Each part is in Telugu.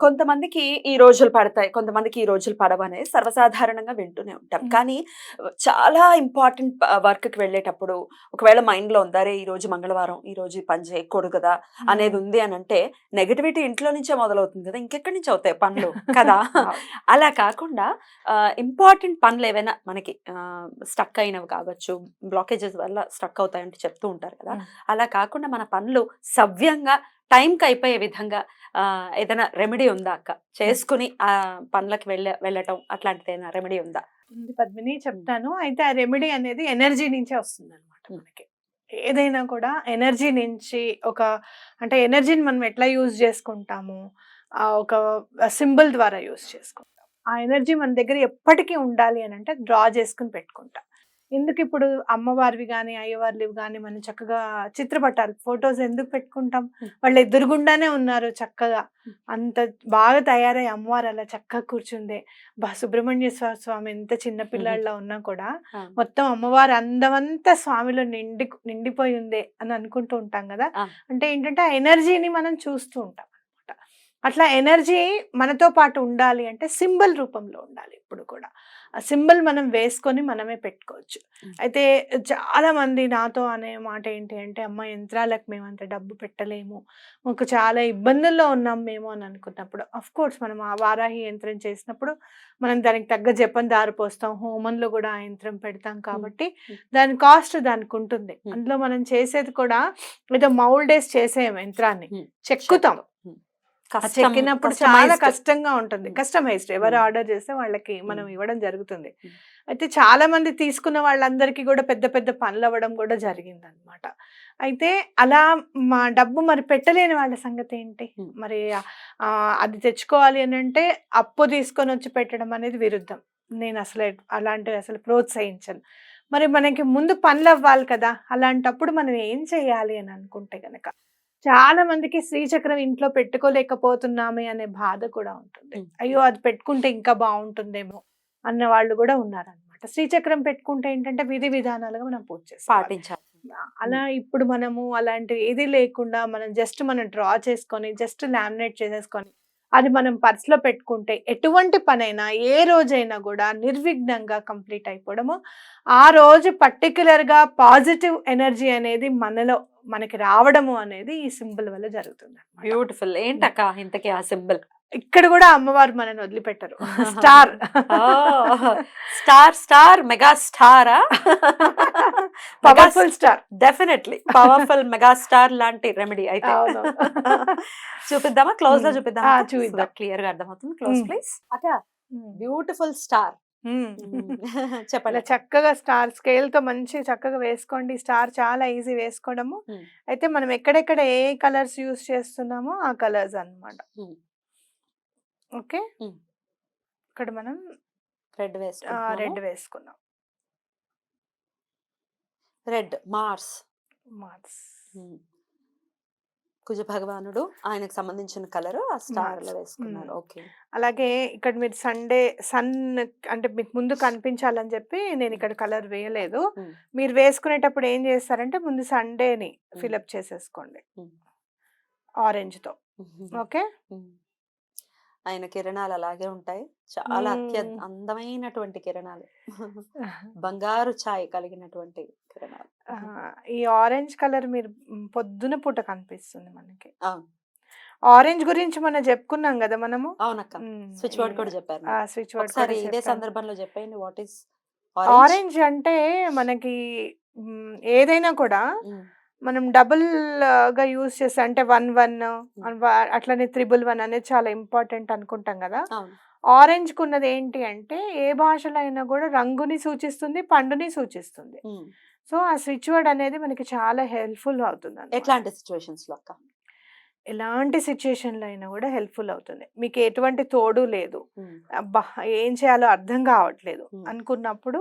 కొంతమందికి ఈ రోజులు పడతాయి కొంతమందికి ఈ రోజులు పడవనే సర్వసాధారణంగా వింటూనే ఉంటాం. కానీ చాలా ఇంపార్టెంట్ వర్క్కి వెళ్ళేటప్పుడు ఒకవేళ మైండ్లో ఉందారే ఈ రోజు మంగళవారం ఈ రోజు పని చేయకూడదు కదా అనేది ఉంది అని అంటే నెగటివిటీ ఇంట్లో నుంచే మొదలవుతుంది కదా ఇంకెక్కడి నుంచి అవుతాయి పనులు? కదా? అలా కాకుండా ఇంపార్టెంట్ పనులు ఏవైనా మనకి స్టక్ అయినవి కావచ్చు బ్లాకేజెస్ వల్ల స్టక్ అవుతాయంటే చెప్తూ ఉంటారు కదా. అలా కాకుండా మన పనులు సవ్యంగా టైంకి అయిపోయే విధంగా ఏదైనా రెమెడీ ఉందా అక్క? చేసుకుని ఆ పనులకు వెళ్ళ వెళ్ళటం అట్లాంటిది ఏదైనా రెమెడీ ఉందా? ఉంది పద్మిని చెప్తాను. అయితే ఆ రెమెడీ అనేది ఎనర్జీ నుంచే వస్తుంది అనమాట. మనకి. ఏదైనా కూడా ఎనర్జీ నుంచి ఒక అంటే ఎనర్జీని మనం ఎట్లా యూజ్ చేసుకుంటాము? ఆ ఒక సింబల్ ద్వారా యూజ్ చేసుకుంటాం. ఆ ఎనర్జీ మన దగ్గర ఎప్పటికీ ఉండాలి అని అంటే డ్రా చేసుకుని పెట్టుకుంటాం. ఎందుకు ఇప్పుడు అమ్మవారివి కానీ అయ్యవారివి కానీ మనం చక్కగా చిత్రపటాలు ఫొటోస్ ఎందుకు పెట్టుకుంటాం. వాళ్ళు ఎదురుగుండానే ఉన్నారు చక్కగా. అంత బాగా తయారై అమ్మవారు అలా చక్కగా కూర్చుందే బా సుబ్రహ్మణ్య స్వా- స్వామి ఎంత చిన్న ఉన్నా కూడా. మొత్తం అమ్మవారు అందమంతా స్వామిలో నిండి నిండిపోయి ఉంది అని అనుకుంటూ ఉంటాం కదా. అంటే ఏంటంటే ఆ ఎనర్జీని మనం చూస్తూ ఉంటాం అట్లా ఎనర్జీ మనతో పాటు ఉండాలి అంటే సింబల్ రూపంలో ఉండాలి ఇప్పుడు కూడా. ఆ సింబల్ మనం వేసుకొని మనమే పెట్టుకోవచ్చు. అయితే చాలా మంది నాతో అనే మాట ఏంటి అంటే అమ్మ యంత్రాలకు మేము అంత డబ్బు పెట్టలేము. మాకు చాలా ఇబ్బందుల్లో ఉన్నాం మేము అని అనుకున్నప్పుడు అఫ్ కోర్స్ మనం ఆ వారాహి యంత్రం చేసినప్పుడు మనం దానికి తగ్గ జపం దారి పోస్తాం. హోమంలో కూడా ఆ యంత్రం పెడతాం కాబట్టి. దాని కాస్ట్ దానికి ఉంటుంది. అందులో మనం చేసేది కూడా ఏదో మౌల్డేస్ చేసే యంత్రాన్ని. చెక్కుతాం. చెక్కినప్పుడు చాలా. కష్టంగా ఉంటుంది. కస్టమైజ్డ్ ఎవరు. ఆర్డర్ చేస్తే వాళ్ళకి మనం. ఇవ్వడం జరుగుతుంది. అయితే చాలా మంది తీసుకున్న వాళ్ళందరికీ కూడా పెద్ద పెద్ద పనులు అవ్వడం కూడా జరిగింది అనమాట అయితే అలా మా డబ్బు మరి పెట్టలేని వాళ్ళ సంగతి ఏంటి. మరి అది తెచ్చుకోవాలి అని అంటే అప్పు తీసుకొని వచ్చి పెట్టడం అనేది విరుద్ధం నేను అసలు అలాంటివి అసలు ప్రోత్సహించను మరి మనకి ముందు పనులు అవ్వాలి కదా అలాంటప్పుడు మనం ఏం చేయాలి అని అనుకుంటే గనక చాలా మందికి శ్రీచక్రం ఇంట్లో పెట్టుకోలేకపోతున్నామే అనే బాధ కూడా ఉంటుంది. అయ్యో అది పెట్టుకుంటే ఇంకా బాగుంటుందేమో అన్న వాళ్ళు కూడా ఉన్నారనమాట శ్రీచక్రం పెట్టుకుంటే ఏంటంటే విధి విధానాలుగా మనం పూజ పాటించాలి. అలా ఇప్పుడు మనము అలాంటి ఏది లేకుండా మనం జస్ట్ మనం డ్రా చేసుకొని జస్ట్ లామినేట్ చేసేసుకొని అది మనం పర్స్లో పెట్టుకుంటే ఎటువంటి పనైనా ఏ రోజైనా కూడా నిర్విఘ్నంగా కంప్లీట్ అయిపోవడము. ఆ రోజు పర్టికులర్గా పాజిటివ్ ఎనర్జీ అనేది మనలో మనకి రావడము అనేది ఈ సింబల్ వల్ల జరుగుతుంది బ్యూటిఫుల్. ఏంటక్క ఇంతకీ ఆ సింబల్? ఇక్కడ కూడా అమ్మవారు మనని వదిలిపెట్టరు. Star. Star star mega స్టారా? Powerful star definitely powerful mega star లాంటి రెమెడీ అయితే. చూపిద్దామా? క్లోజ్లో Mm. చూపిద్దామా? చూపిద్దాం. క్లియర్గా అర్థమవుతుంది. క్లోజ్. ప్లీజ్ అక్క బ్యూటిఫుల్ స్టార్ ఉమ్. చెప్పండి చక్కగా స్టార్ స్కేల్తో మంచి చక్కగా వేసుకోండి. స్టార్ చాలా ఈజీ వేసుకోవడము. Hmm. అయితే మనం ఎక్కడెక్కడ ఏ కలర్స్ యూస్ చేస్తున్నామో ఆ కలర్స్ అన్నమాట. Hmm. ఓకే. ఇక్కడ మనం రెడ్ వేసుకుంటున్నాము. రెడ్ వేసుకున్నాం. Red Mars. మార్స్. కుజ భగవానుడు ఆయనకు సంబంధించిన కలర్ ఆ స్టార్. వేసుకున్నారు. ఓకే. అలాగే ఇక్కడ మీరు సండే సన్ అంటే మీకు ముందు కనిపించాలని చెప్పి నేను ఇక్కడ కలర్ వేయలేదు. మీరు వేసుకునేటప్పుడు ఏం చేస్తారంటే ముందు సండేని ఫిలప్ చేసేసుకోండి. Hmm. ఆరెంజ్తో ఓకే. ఆయన కిరణాలు అలాగే ఉంటాయి. చాలా అత్యంత మ్మ్. అందమైనటువంటి కిరణాలు. బంగారు ఛాయ్ కలిగినటువంటి కిరణాలు. ఈ ఆరెంజ్ కలర్ మీరు పొద్దున పూట కనిపిస్తుంది మనకి. అవును. ఆరెంజ్ గురించి మనం చెప్పుకున్నాం కదా మనము? అవునక్క. స్విచ్ బోర్డ్ కూడా చెప్పారు. స్విచ్ వర్డ్ ఒకసారి ఇదే సందర్భంలో చెప్పండి వాట్ ఈస్ ఆరెంజ్? అంటే మనకి ఏదైనా కూడా మనం డబుల్గా యూజ్ చేస్తే అంటే వన్ వన్ అట్లనే త్రిబుల్ వన్ అనేది చాలా ఇంపార్టెంట్ అనుకుంటాం కదా. ఆరెంజ్ కున్నది ఏంటి అంటే ఏ భాషలో అయినా కూడా రంగుని సూచిస్తుంది పండుని సూచిస్తుంది. సో ఆ స్విచ్ వర్డ్ అనేది మనకి చాలా హెల్ప్ఫుల్ అవుతుంది. ఎట్లాంటి సిచ్యువేషన్స్లో అక్క? ఎలాంటి సిచ్యుయేషన్లో అయినా కూడా హెల్ప్ఫుల్ అవుతుంది. మీకు ఎటువంటి తోడు లేదు. ఏం చేయాలో అర్థం కావట్లేదు. అనుకున్నప్పుడు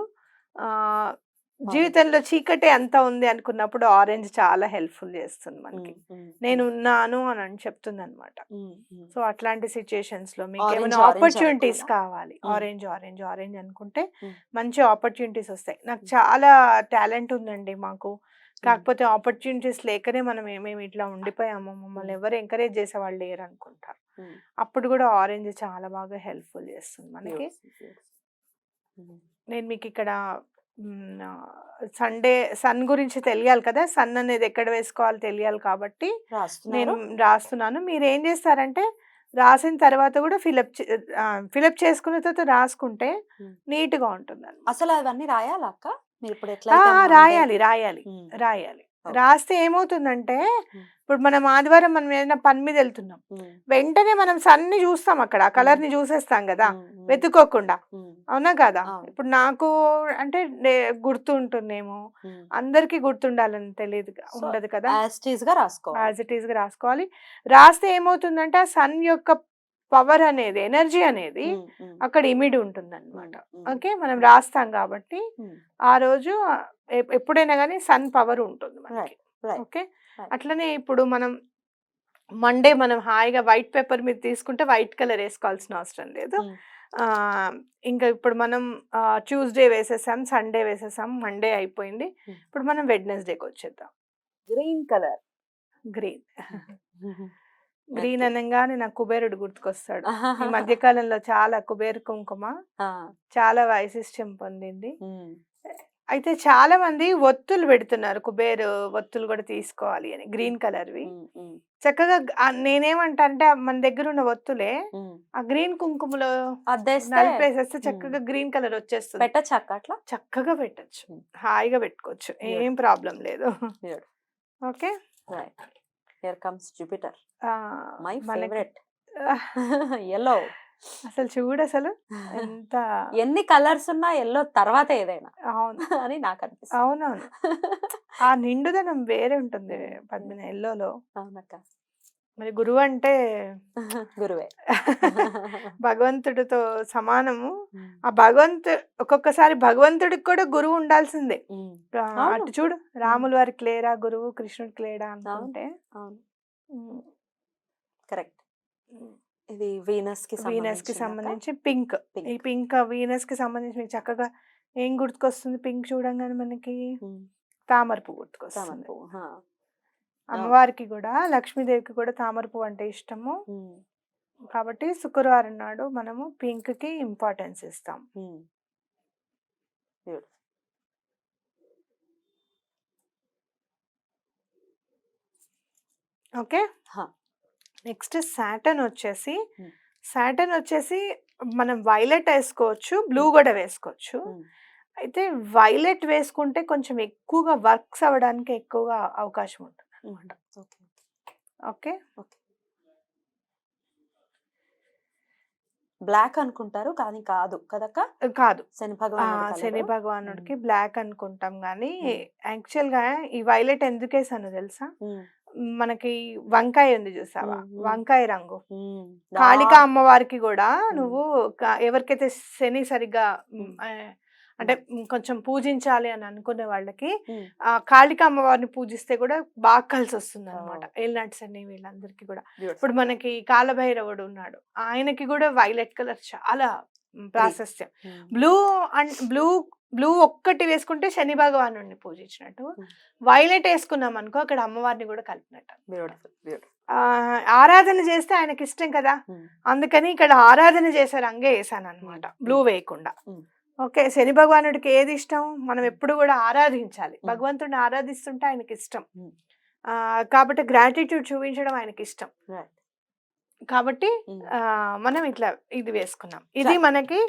జీవితంలో చీకటి అంతా ఉంది అనుకున్నప్పుడు ఆరెంజ్ చాలా హెల్ప్ఫుల్ చేస్తుంది మనకి. నేను ఉన్నాను అని అని చెప్తుంది అనమాట సో అట్లాంటి సిచ్యుయేషన్స్లో మీకు ఏమైనా ఆపర్చునిటీస్? కావాలి. ఆరెంజ్ ఆరెంజ్ ఆరెంజ్ అనుకుంటే. మంచి ఆపర్చునిటీస్ వస్తాయి. నాకు. చాలా టాలెంట్ ఉందండి మాకు. కాకపోతే ఆపర్చునిటీస్ లేకనే మనం ఏమేమి ఇట్లా ఉండిపోయాము మమ్మల్ని. ఎవరు ఎంకరేజ్ చేసేవాళ్ళు లేరు అనుకుంటారు. అప్పుడు కూడా ఆరెంజ్ చాలా బాగా హెల్ప్ఫుల్ చేస్తుంది మనకి. నేను మీకు ఇక్కడ సండే సన్ గురించి తెలియాలి కదా. సన్ అనేది ఎక్కడ వేసుకోవాలి తెలియాలి కాబట్టి నేను రాస్తున్నాను. మీరు ఏం చేస్తారంటే రాసిన తర్వాత కూడా ఫిలప్ ఫిలప్ చేసుకున్న తర్వాత రాసుకుంటే. నీట్గా ఉంటుంది అసలు అవన్నీ రాయాలా అక్క? మీరు ఆ, రాయాలి రాయాలి రాయాలి. రాస్తే ఏమవుతుందంటే. ఇప్పుడు మనం ఆదివారం మనం ఏదైనా పని మీద వెళ్తున్నాం. వెంటనే మనం సన్ని చూస్తాం అక్కడ కలర్ని చూసేస్తాం కదా వెతుక్కోకుండా. అవునా కదా. ఇప్పుడు నాకు అంటే నే- గుర్తు ఉంటుందేమో. అందరికి గుర్తుండాలని తెలియదు ఉండదు కదా. యాజ్ ఇట్ ఈస్గా రాసుకోవాలి. రాస్తే ఏమవుతుందంటే ఆ సన్ యొక్క పవర్ అనేది ఎనర్జీ అనేది అక్కడ ఇమిడి ఉంటుంది అనమాట ఓకే? మనం రాస్తాం కాబట్టి ఆ రోజు ఎప్పుడైనా కానీ సన్ పవర్ ఉంటుంది మనకి. ఓకే. అట్లనే ఇప్పుడు మనం మండే మనం హాయిగా వైట్ పేపర్ మీద తీసుకుంటే వైట్ కలర్ వేసుకోవాల్సిన అవసరం లేదు. ఇంకా ఇప్పుడు మనం ట్యూస్డే వేసేసాం సండే వేసేసాం మండే అయిపోయింది. ఇప్పుడు మనం వెడ్నెస్డేకి వచ్చేద్దాం. Green colour. గ్రీన్. గ్రీన్ అనగానే నాకు కుబేరుడు గుర్తుకొస్తాడు. ఈ మధ్య కాలంలో చాలా కుబేర కుంకుమ చాలా వైశిష్ట్యం పొందింది అయితే చాలా మంది ఒత్తులు పెడుతున్నారు కుబేరు ఒత్తులు కూడా తీసుకోవాలి అని గ్రీన్ కలర్వి. చక్కగా నేనేమంటా అంటే మన దగ్గర ఉన్న ఒత్తులే ఆ గ్రీన్ కుంకుమలో నలిపేసేస్తే చక్కగా గ్రీన్ కలర్ వచ్చేస్తుంది. పెట్టచ్చు అట్లా? చక్కగా పెట్టచ్చు. హాయిగా పెట్టుకోవచ్చు. ఏం ప్రాబ్లం లేదు. Okay? Right. Here comes Jupiter my favourite yellow అసలు చూడు అసలు ఎంత ఎన్ని కలర్స్ ఉన్నా ఎల్లో తర్వాత ఏదైనా అవును. అని నాకు అనిపిస్తుంది. అవునవును. ఆ నిండుదనం వేరే ఉంటుంది పద్మిన ఎల్లోలో అవునక్క. మరి గురువు అంటే గురువే. భగవంతుడితో సమానము. ఆ భగవంతు ఒక్కొక్కసారి భగవంతుడికి కూడా గురువు ఉండాల్సిందే. అటు చూడు రాముల వారికి లేరా గురువు కృష్ణుడికి లేడా అనుకుంటే ఉమ్, కరెక్ట్. ఇది వీనస్కి వీనస్కి? సంబంధించి పింక్. ఈ పింక్. వీనస్కి సంబంధించి మీకు చక్కగా ఏం గుర్తుకొస్తుంది పింక్ చూడంగానే మనకి? తామర పువ్వు గుర్తుకొస్తుంది. అమ్మవారికి కూడా లక్ష్మీదేవికి కూడా తామర పువ్వు అంటే ఇష్టము. కాబట్టి శుక్రవారం నాడు మనము పింక్కి ఇంపార్టెన్స్ ఇస్తాం. ఓకే. నెక్స్ట్ సాటన్ వచ్చేసి. సాటన్ వచ్చేసి మనం వైలెట్ వేసుకోవచ్చు బ్లూ కూడా వేసుకోవచ్చు. అయితే వైలెట్ వేసుకుంటే కొంచెం ఎక్కువగా వర్క్స్ అవ్వడానికి ఎక్కువగా అవకాశం ఉంటుంది. అనమాట. ఓకే. ఓకే? బ్లాక్ అనుకుంటారు కానీ కాదు కదక్క? కాదు. శని భగవాన్ శని భగవానుడికి. బ్లాక్ అనుకుంటాం కానీ. యాక్చువల్గా ఈ వైలెట్ ఎందుకు వేసాను తెలుసా? మనకి వంకాయ ఉంది చూసావా. వంకాయ రంగు. కాళికా అమ్మవారికి కూడా. నువ్వు ఎవరికైతే శని సరిగ్గా అంటే కొంచెం పూజించాలి అని అనుకునే వాళ్ళకి ఆ కాళికా అమ్మవారిని పూజిస్తే కూడా బాగా కలిసి వస్తుంది అనమాట. ఏలినాటి శని వీళ్ళందరికీ కూడా. ఇప్పుడు మనకి కాలభైరవుడు ఉన్నాడు. ఆయనకి కూడా వైలెట్ కలర్ చాలా ప్రాశస్త్యం. బ్లూ అండ్ బ్లూ బ్లూ ఒక్కటి వేసుకుంటే శని భగవాను పూజించినట్టు. వైలెట్ వేసుకున్నాం అనుకో అక్కడ అమ్మవారిని కూడా కలిపినట్టు ఆరాధన చేస్తే ఆయనకి ఇష్టం కదా అందుకని ఇక్కడ ఆరాధన చేసే రంగే వేసాను అనమాట. బ్లూ వేయకుండా. ఓకే. శని భగవానుడికి ఏది ఇష్టం? మనం ఎప్పుడు కూడా ఆరాధించాలి. భగవంతుడిని ఆరాధిస్తుంటే ఆయనకి ఇష్టం. ఆ, కాబట్టి గ్రాటిట్యూడ్ చూపించడం ఆయనకి ఇష్టం. కాబట్టి మనం ఇట్లా ఇది వేసుకున్నాం. ఇది. మనకి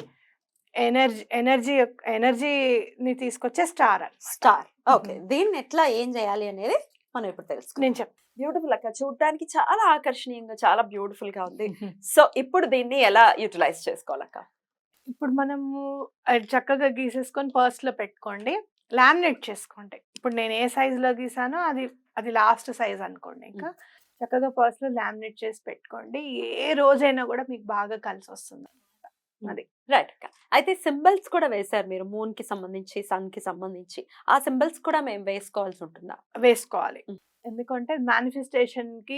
ఎనర్జీ ఎనర్జీ ఎనర్జీని తీసుకొచ్చే స్టార్ స్టార్. ఓకే. దీన్ని ఎట్లా ఏం చేయాలి అనేది మనం ఇప్పుడు తెలుసుకుందాం. నేను చెప్ బ్యూటిఫుల్ అక్క. చూడడానికి చాలా ఆకర్షణీయంగా చాలా బ్యూటిఫుల్గా ఉంది సో ఇప్పుడు దీన్ని ఎలా యూటిలైజ్ చేసుకోవాలక్క? ఇప్పుడు మనము అది చక్కగా గీసేసుకొని పర్స్లో పెట్టుకోండి. లామినేట్ చేసుకోండి. ఇప్పుడు నేను ఏ size లో గీసానో అది అది లాస్ట్ సైజ్ అనుకోండి ఇంకా. చక్కగా పర్స్లో లామినేట్ చేసి పెట్టుకోండి. ఏ రోజైనా కూడా మీకు బాగా కలిసి వస్తుంది అది. రైట్ అయితే సింబల్స్ కూడా వేశారు మీరు. మూన్కి సంబంధించి సన్కి సంబంధించి. ఆ సింబల్స్ కూడా మేము వేసుకోవాల్సి ఉంటుందా? వేసుకోవాలి. ఎందుకంటే మేనిఫెస్టేషన్కి